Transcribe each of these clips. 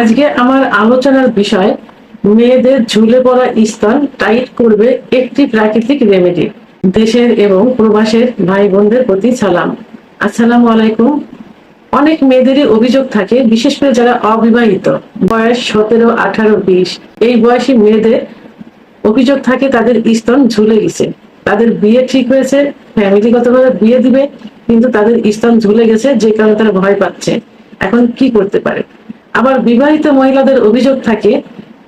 আজকে আমার আলোচনার বিষয়, মেয়েদের ঝুলে পড়া স্তন টাইট করবে একটি প্রাকৃতিক রেমেডি দেশের এবং প্রবাসের ভাই বোনদের প্রতি সালাম। আসসালামু আলাইকুম। অনেক মেয়েদেরই অভিযোগ থাকে, বিশেষ করে যারা অবিবাহিত, বয়স সতেরো, আঠারো, বিশ। এই বয়সী মেয়েদের অভিযোগ থাকে, তাদের স্তন ঝুলে গেছে। তাদের বিয়ে ঠিক হয়েছে, ফ্যামিলিগতভাবে বিয়ে দিবে, কিন্তু তাদের স্তন ঝুলে গেছে, যে কারণে তারা ভয় পাচ্ছে। এখন কি করতে পারে? আবার বিবাহিত মহিলাদের অভিযোগ থাকে,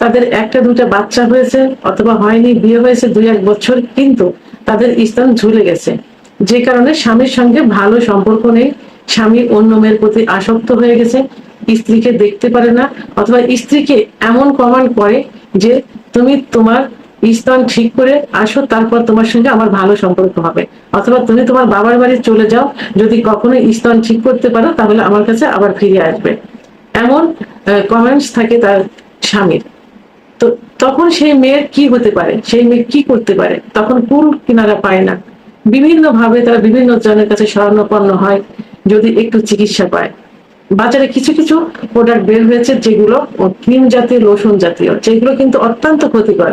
তাদের একটা দুটা বাচ্চা হয়েছে অথবা হয়নি, বিয়ে হয়েছে দুই এক বছর, কিন্তু তাদের স্তন ঝুলে গেছে। যে কারণে স্বামীর সঙ্গে ভালো সম্পর্ক নেই, স্বামী অন্য মেয়ের প্রতি আসক্ত হয়ে গেছে, স্ত্রীকে দেখতে পারে না, অথবা স্ত্রীকে এমন কমান্ড করে যে তুমি তোমার স্তন ঠিক করে আসো, তারপর তোমার সঙ্গে আমার ভালো সম্পর্ক হবে। অথবা তুমি তোমার বাবার বাড়ি চলে যাও, যদি কখনো স্তন ঠিক করতে পারো, তাহলে আমার কাছে আবার ফিরে আসবে। এমন কমেন্টস থাকে তার স্বামীর। তো তখন সেই মেয়ের কি হতে পারে? সেই মেয়ে কি করতে পারে? তখন কুল কিনারা পায় না। বিভিন্ন ভাবে তারা বিভিন্ন জনের কাছে স্বর্ণপন্ন হয়, যদি একটু চিকিৎসা পায়। বাজারে কিছু কিছু প্রোডাক্ট বের হয়েছে যেগুলো ক্রিম জাতীয়, লোশন জাতীয়, যেগুলো কিন্তু অত্যন্ত ক্ষতিকর।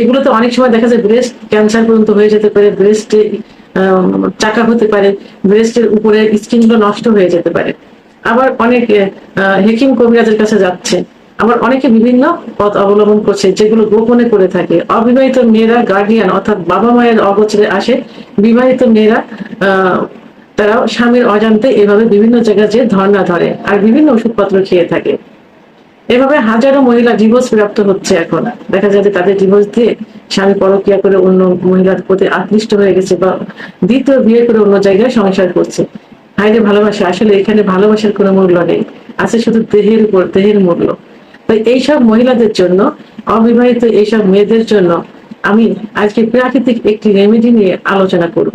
এগুলোতে অনেক সময় দেখা যায় ব্রেস্ট ক্যান্সার পর্যন্ত হয়ে যেতে পারে ব্রেস্টে চাকা হতে পারে ব্রেস্টের উপরে স্কিনগুলো নষ্ট হয়ে যেতে পারে। আবার অনেক হেকিম কবিরাজের কাছে যাচ্ছে। আবার অনেকে বিভিন্ন পথ অবলম্বন করছে, যেগুলো গোপনে করে থাকে। অবিবাহিত মেয়েরা গার্ডিয়ান অর্থাৎ বাবা মায়ের অগোচরে আসে। বিবাহিত মেয়েরা আহ তারা স্বামীর অজান্তে এভাবে বিভিন্ন জায়গায় যে ধর্ণা ধরে আর বিভিন্ন ওষুধপত্র খেয়ে থাকে। এভাবে হাজারো মহিলা ডিভোর্স প্রাপ্ত হচ্ছে এখন। দেখা যায় তাদের ডিভোর্স দিয়ে স্বামী পরকিয়া করে অন্য মহিলার প্রতি আকৃষ্ট হয়ে গেছে বা দ্বিতীয় বিয়ে করে অন্য জায়গায় সংসার করছে। হাইরে ভালোবাসা, আসলে এখানে ভালোবাসার কোনো মূল্য নেই। আছে শুধু দেহের উপর, দেহের মূল্য। তো এইসব মহিলাদের জন্য, অবিবাহিত এইসব মেয়েদের জন্য আমি আজকে প্রাকৃতিক একটি রেমেডি নিয়ে আলোচনা করব।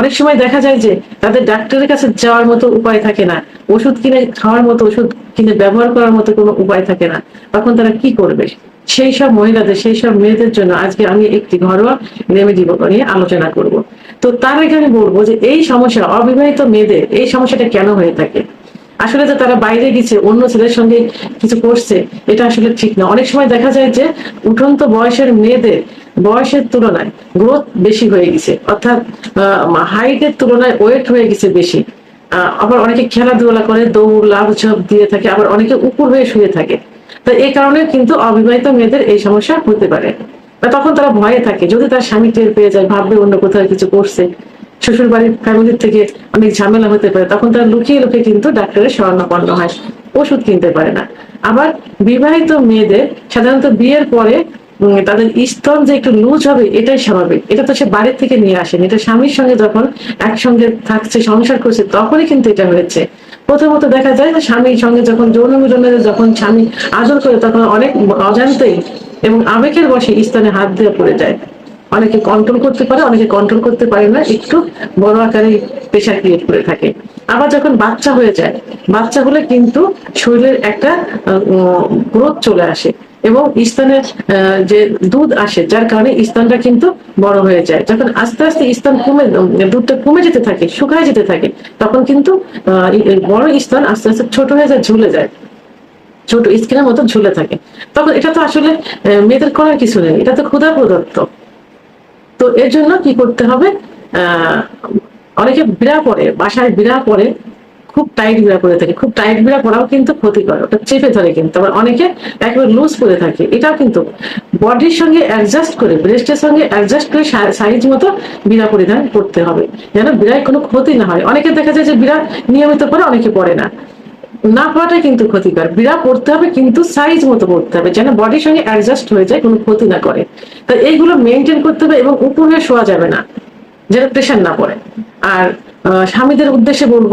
অনেক সময় দেখা যায় যে তাদের ডাক্তারের কাছে যাওয়ার মতো উপায় থাকে না। ওষুধ কিনে খাওয়ার মতো, ওষুধ কিনে ব্যবহার করার মতো কোনো উপায় থাকে না। তখন তারা কি করবে? সেই সব মহিলাদের, সেই সব মেয়েদের জন্য আজকে আমি একটি ঘরোয়া রেমেডি নিয়ে আলোচনা করব। তো তার আমি বলব যে এই সমস্যা, অবিবাহিত মেয়েদের এই সমস্যাটা কেন হয়ে থাকে? আসলে যে তারা বাইরে গেছে, অন্য ছেলের সঙ্গে কিছু করছে, এটা আসলে ঠিক না। অনেক সময় দেখা যায় যে উঠন্ত বয়সের মেয়েদের বয়সের তুলনায় গ্রোথ বেশি হয়ে গেছে। অর্থাৎ হাইটের তুলনায় ওয়েট হয়ে গেছে বেশি। আবার অনেকে খেলাধুলা করে, দৌড় লাভ ঝপ দিয়ে থাকে, আবার অনেকে উপর হয়ে শুয়ে থাকে। তো এই কারণে কিন্তু অবিবাহিত মেয়েদের এই সমস্যা হতে পারে। তখন তারা ভয়ে থাকে। যদি তার স্বামী টের পেয়ে যায়, ভাববে অন্য কোথাও কিছু করছে। শ্বশুর বাড়ির ফ্যামিলির থেকে অনেক ঝামেলা হতে পারে। তখন তারা লুকিয়ে লুকিয়ে কিন্তু ডাক্তারের স্বর্ণপন্ন হয়। ওষুধ কিনতে পারে না। আবার বিবাহিত মেয়েদের সাধারণত বিয়ের পরে তাদের স্তন যে একটু লুজ হবে, এটাই স্বাভাবিক। এটা তো সে বাড়ির থেকে নিয়ে আসেন। এটা স্বামীর সঙ্গে যখন একসঙ্গে থাকছে, সংসার করছে, তখনই কিন্তু এটা হয়েছে। প্রথমত দেখা যায় যে স্বামীর সঙ্গে যখন যৌন মিলনে যখন স্বামী আদর করে, তখন অনেক অজান্তেই এবং আবেগের বসে স্তনে হাত দিয়ে পড়ে যায়। অনেকে কন্ট্রোল করতে পারে, অনেকে কন্ট্রোল করতে পারে না, একটু বড় আকারে প্রেশার ক্রিয়েট করে থাকে। আবার যখন বাচ্চা হয়ে যায়, বাচ্চা হলে কিন্তু শরীরের একটা গ্রোথ চলে আসে এবং স্তনের যে দুধ আসে, যার কারণে স্তনটা কিন্তু বড় হয়ে যায়। যখন আস্তে আস্তে স্তন কমে দুধটা কমে যেতে থাকে, শুকায় যেতে থাকে, তখন কিন্তু বড় স্তন আস্তে আস্তে ছোট হয়ে যায়, ঝুলে যায়। ছোট স্কিনের মতো ঝুলে থাকে। তখন এটা তো আসলে মেয়েদের করার কিছু নেই, এটা তো ক্ষুধা প্রদত্ত। তো এর জন্য কি করতে হবে? অনেকে বিড়া পরে, বাসায় বিড়া পরে, খুব টাইট বিড়া করে থাকে। খুব টাইট বিড়া পরাও কিন্তু ক্ষতিকর, ওটা চেপে ধরে কিন্তু। আবার অনেকে একেবারে লুজ করে থাকে, এটাও কিন্তু বডির সঙ্গে অ্যাডজাস্ট করে ব্রেস্টের সঙ্গে অ্যাডজাস্ট করে সাইজ মতো বিড়া পরিধান করতে হবে। যেন বিড়ায় কোনো ক্ষতি না হয়। অনেকে দেখা যায় যে বিড়া নিয়মিত পরে, অনেকে পড়ে না। না পড়াটাই কিন্তু ক্ষতিকর। বিড়া পড়তে হবে কিন্তু সাইজ মতো পড়তে হবে, যেন বডির সঙ্গে অ্যাডজাস্ট হয়ে যায়, কোনো ক্ষতি না করে। তো এইগুলো মেনটেন করতে হবে এবং উপরে শোয়া যাবে না, যেন প্রেশার না পড়ে। আর স্বামীদের উদ্দেশ্যে বলব,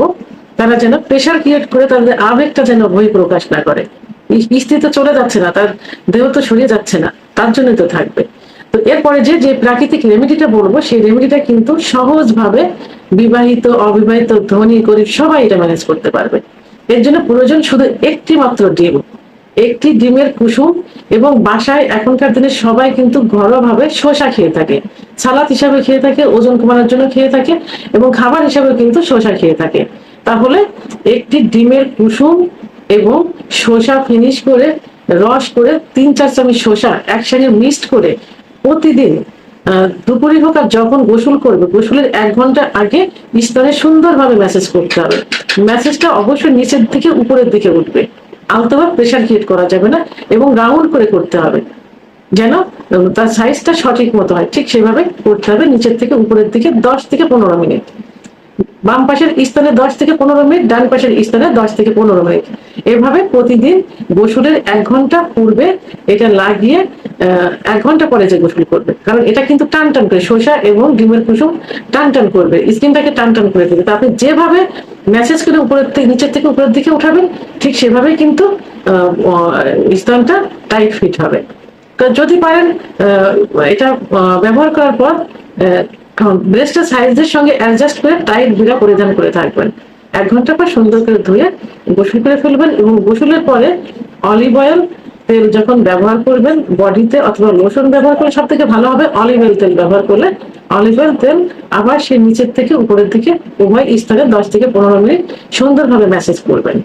তারা যেন প্রেশার ক্রিয়েট করে তাদের আবেগটা যেন বই প্রকাশ না করে। স্ত্রী তো চলে যাচ্ছে না, তার দেহ তো সরিয়ে যাচ্ছে না, তার জন্যই তো থাকবে। তো এরপরে যে যে প্রাকৃতিক রেমেডিটা বলব, সেই রেমেডিটা কিন্তু সহজভাবে বিবাহিত, অবিবাহিত, ধনী, গরিব সবাই এটা ম্যানেজ করতে পারবে। এর জন্য প্রয়োজন শুধু একটি মাত্র ডিম। একটি ডিমের কুসুম এবং বাসায় এখনকার দিনে সবাই কিন্তু ঘরোয়া ভাবে শসা খেয়ে থাকে। সালাদ হিসাবে খেয়ে থাকে, ওজন কমানোর জন্য খেয়ে থাকে এবং খাবার হিসাবে কিন্তু শসা খেয়ে থাকে। তাহলে একটি ডিমের কুসুম এবং শসা ফিনিশ করে, রস করে তিন চার চামচ শসা একসঙ্গে মিক্সড করে প্রতিদিন দুপুরে হোক আর যখন গোসল করবে, গোসলের এক ঘণ্টা আগে বিস্তারে সুন্দরভাবে মেসেজ করতে হবে। মেসেজটা অবশ্যই নিচের দিকে, উপরের দিকে উঠবে। আলতোভাবে প্রেশার ক্রিয়েট করা যাবে না এবং রাউন্ড করে করতে হবে। যেন তার সাইজটা সঠিক মতো হয়। ঠিক সেভাবে করতে হবে, নিচের থেকে উপরের দিকে, দশ থেকে পনেরো মিনিট। বাম পাশের স্থানে দশ থেকে পনেরো মিনিট, ডান পাশের স্থানে দশ থেকে পনেরো মিনিট। এভাবে প্রতিদিন গোসলের এক ঘণ্টা পূর্বে এটা লাগিয়ে এক ঘণ্টা পরে যে গোসল করবে। কারণ এটা কিন্তু টান টান করে শসা এবং ডিমের কুসুম টান টান করবে, স্কিনটাকে টান টান করে দেবে। তা আপনি যেভাবে ম্যাসেজ করে উপরের থেকে, নিচের থেকে উপরের দিকে উঠাবেন, ঠিক সেভাবেই কিন্তু স্থানটা টাইট ফিট হবে। যদি পারেন এটা ব্যবহার করার পর ব্রেস্টের সাইজের সঙ্গে অ্যাডজাস্ট করে টাইট বিরা পরিধান করে থাকবেন। এক ঘণ্টা পর সুন্দর করে ধুয়ে গোসল করে ফেলবেন এবং গোসলের পরে অলিভ অয়েল তেল যখন ব্যবহার করবেন বডিতে অথবা লোশন ব্যবহার করলে সব থেকে ভালো হবে অলিভ অয়েল তেল ব্যবহার করলে। অলিভ অয়েল তেল আবার সেই নিচের থেকে উপরের দিকে উভয় স্থানে দশ থেকে পনেরো মিনিট সুন্দরভাবে ম্যাসেজ করবেন।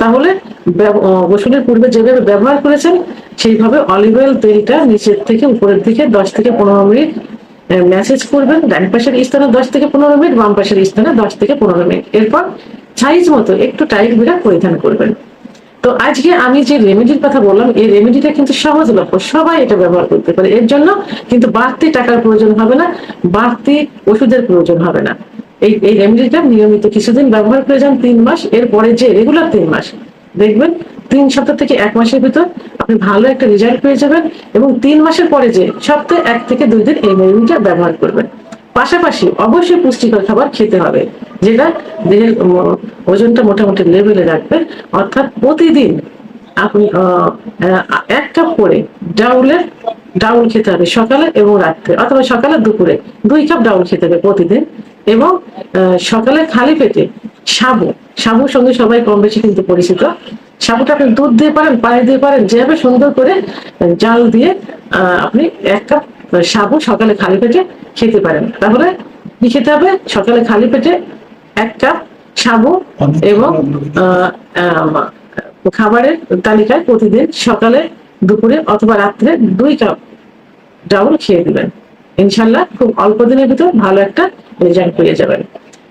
তাহলে গোসলের পূর্বে যেভাবে ব্যবহার করেছেন সেইভাবে অলিভ অয়েল তেলটা নিচের থেকে উপরের দিকে দশ থেকে পনেরো মিনিট ম্যাসেজ করবেন, ডান পাশের স্থানে দশ থেকে পনেরো মিনিট, বাম পাশের স্থানে দশ থেকে পনেরো মিনিট। এরপর সাইজ মতো একটু টাইট বিরা পরিধান করবেন। তো আজকে আমি যে রেমেডির কথা বললাম, এই রেমেডিটা কিন্তু সহজলভ্য সবাই এটা ব্যবহার করতে পারে। এর জন্য কিন্তু বাড়তি টাকার প্রয়োজন হবে না, বাড়তি ওষুধের প্রয়োজন হবে না। এই এই রেমেডিটা নিয়মিত কিছুদিন ব্যবহার করে যান, তিন মাস। এরপরে যে রেগুলার তিন মাস, দেখবেন তিন সপ্তাহ থেকে এক মাসের ভিতর আপনি ভালো একটা রেজাল্ট পেয়ে যাবেন এবং তিন মাসের পরে যে সপ্তাহে এক থেকে দুই দিন এই রেমেডিটা ব্যবহার করবেন। পাশাপাশি অবশ্যই পুষ্টিকর খাবার খেতে হবে, যেটা দেহের ওজনটা মোটামুটি লেভেলে রাখবে। অর্থাৎ প্রতিদিন আপনি এক কাপ করে ডাউলের ডাউল খেতে হবে সকালে এবং রাত্রে, অথবা সকালে দুপুরে দুই কাপ ডাউল খেতে হবে প্রতিদিন। এবং সকালে খালি পেটে সাবু, সাবুর সঙ্গে সবাই কম বেশি কিন্তু পরিচিত। সাবুটা আপনি দুধ দিয়ে পারেন পানি দিয়ে পারেন যেভাবে সুন্দর করে জাল দিয়ে আপনি এক কাপ সাবু সকালে খালি পেটে খেতে পারেন। তাহলে কি খেতে হবে? সকালে খালি পেটে এক কাপ সাবু এবং খাবারের তালিকায় প্রতিদিন সকালে দুপুরে অথবা রাত্রে দুই কাপ ডাউল খেয়ে দিবেন ইনশাল্লাহ খুব অল্প দিনের ভিতর ভালো একটা রেজাল্ট পেয়ে যাবেন।